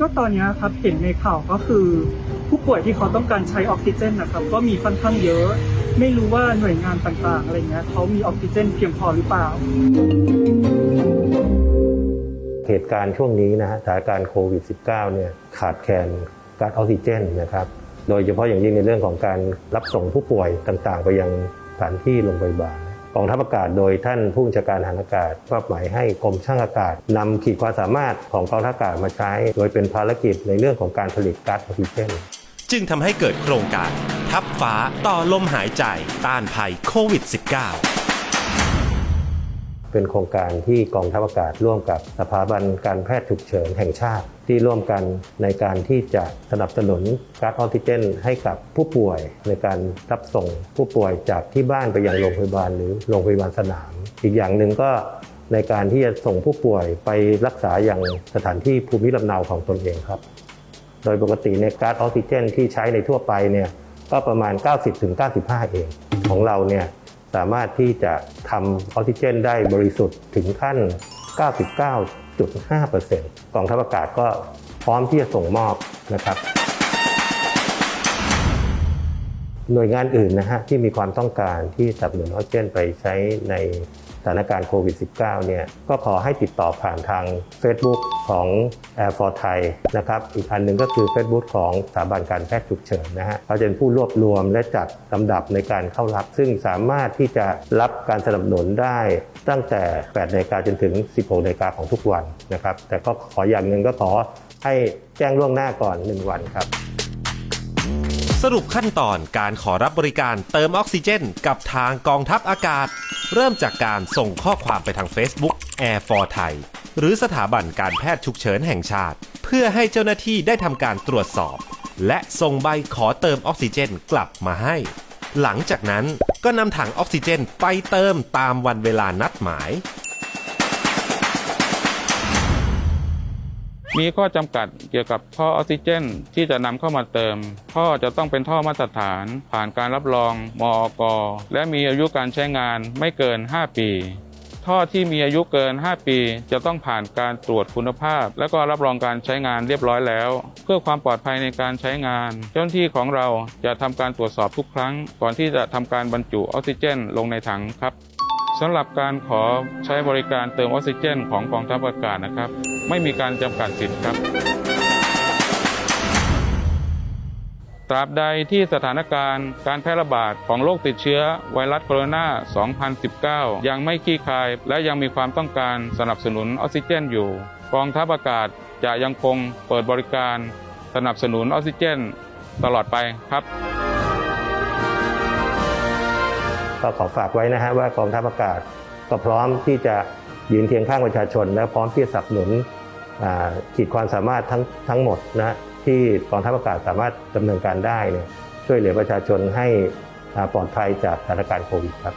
ก็ตอนนี้ครับเห็นในข่าวก็คือ ผู้ป่วยที่เขาต้องการใช้ออกซิเจนนะครับ ก็มีค่อนข้างเยอะ ไม่รู้ว่าหน่วยงานต่างๆอะไรเงี้ยเขามีออกซิเจนเพียงพอหรือเปล่า เหตุการณ์ช่วงนี้นะฮะสถานการณ์โควิด -19 เนี่ยขาดแคลนก๊าซออกซิเจนนะครับ โดยเฉพาะอย่างยิ่งในเรื่องของการรับส่งผู้ป่วยต่างๆ ไปยังสถานที่โรงพยาบาล กองทัพอากาศโดยท่านผู้บัญชาการทหารอากาศมอบหมายให้กรมช่างอากาศนำขีดความสามารถของกองทัพอากาศมาใช้ โดยเป็นภารกิจในเรื่องของการผลิตก๊าซออกซิเจนจึงทำให้เกิดโครงการ ทับฟ้าต่อลมหายใจต้านภัยโควิด -19 เป็นโครงการที่กองทัพอากาศร่วมกับสถาบันการแพทย์ฉุกเฉินแห่งชาติ ที่ร่วมกันในการที่จะสนับสนุนก๊าซออกซิเจน ให้กับผู้ป่วยในการรับส่งผู้ป่วยจากที่บ้านไปยังโรงพยาบาลหรือโรงพยาบาลสนาม อีกอย่างหนึ่งก็ในการที่จะส่งผู้ป่วยไปรักษาอย่างสถานที่ภูมิลำเนาของตนเองครับ โดยปกติในก๊าซออกซิเจน ที่ใช้ในทั่วไปเนี่ยก็ประมาณ 90-95 เองของเราเนี่ย สามารถที่จะทำออกซิเจนได้บริสุทธิ์ถึงขั้น 99.5%กองทัพอากาศก็พร้อมที่จะส่งมอบนะครับ หน่วยงานอื่นนะฮะที่มีความต้องการที่สับหนุนออกซิเจนไปใช้ใน สถานการณ์โควิด -19 เนี่ยก็ขอให้ติดต่อผ่านทาง Facebook ของ Air for Thai นะครับอีกอันหนึ่งก็คือ Facebook ของสถาบันการแพทย์ฉุกเฉินนะฮะเขาจะเป็นผู้รวบรวมและจัดลำดับในการเข้ารับ ซึ่งสามารถที่จะรับการสนับสนุนได้ตั้งแต่ 8นาฬิกาจนถึง 16นาฬิกาของทุกวันนะครับแต่ก็ขออย่างหนึ่งก็ขอให้แจ้งล่วงหน้าก่อน 1 วันครับ สรุปขั้นตอนการขอรับบริการเติมออกซิเจน กับทางกองทัพอากาศ เริ่มจากการส่งข้อความไปทาง Facebook Air for Thai หรือสถาบันการแพทย์ฉุกเฉินแห่งชาติ เพื่อให้เจ้าหน้าที่ได้ทำการตรวจสอบ และส่งใบขอเติมออกซิเจนกลับมาให้ หลังจากนั้นก็นำถังออกซิเจนไปเติมตามวันเวลานัดหมาย มีข้อจำกัดเกี่ยวกับท่อออกซิเจน ที่จะนำเข้ามาเติม ท่อจะต้องเป็นท่อมาตรฐาน ผ่านการรับรองมอกและมีอายุการใช้งานไม่เกิน 5 ปี ท่อที่มีอายุเกิน 5 ปี จะต้องผ่านการตรวจคุณภาพ และก็รับรองการใช้งานเรียบร้อยแล้ว เพื่อความปลอดภัยในการใช้งาน เจ้าหน้าที่ของเราจะทำการตรวจสอบทุกครั้ง ก่อนที่จะทำการบรรจุออกซิเจน ลงในถังครับสำหรับการขอใช้บริการเติมออกซิเจน ของกองทัพอากาศนะครับ ไม่มีการจำกัดสิทธิ์ครับ ตราบใดที่สถานการณ์การแพร่ระบาดของโรคติดเชื้อไวรัสโคโรนา 2019 ยังไม่คลี่คลาย และยังมีความต้องการสนับสนุนออกซิเจนอยู่ กองทัพอากาศจะยังคงเปิดบริการสนับสนุนออกซิเจน ตลอดไปครับก็ขอฝากไว้นะฮะว่ากองทัพอากาศก็พร้อมที่จะยืนเคียงข้างประชาชน และพร้อมที่จะสนับสนุน ขีดความสามารถทั้งทั้งหมดนะที่กองทัพอากาศสามารถดำเนินการได้เนี่ยช่วยเหลือประชาชนให้ปลอดภัยจากสถานการณ์โควิดครับ